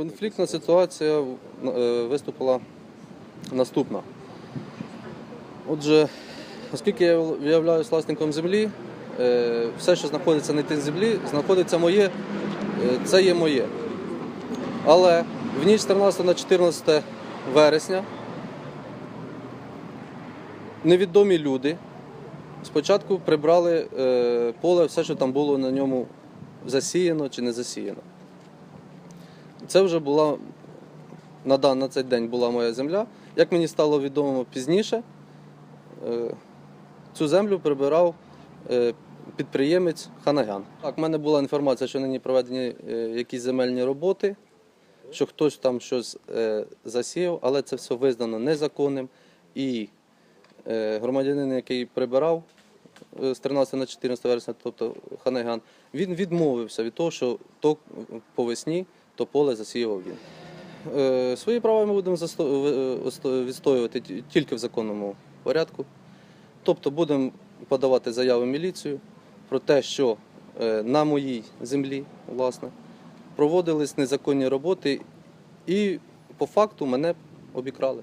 Конфліктна ситуація е, виступила наступна. Отже, оскільки я являюсь власником землі, е, все, що знаходиться на тій землі, знаходиться моє, е, це є моє. Але в ніч з 13 на 14 вересня невідомі люди спочатку прибрали поле, все, що там було на ньому засіяно чи не засіяно. Це вже була на, на цей день була моя земля. Як мені стало відомо пізніше, е, цю землю прибирав е, підприємець Ханагян. Так, в мене була інформація, що нині проведені е, якісь земельні роботи, що хтось там щось засіяв, але це все визнано незаконним. І громадянин, який прибирав з 13 на 14 вересня, тобто Ханагян, він відмовився від того, що то по весні то поле засіяв він. Е, Свої права ми будемо е, відстоювати тільки в законному порядку. Тобто будемо подавати заяви міліцію про те, що е, на моїй землі власне, проводились незаконні роботи і по факту мене обікрали.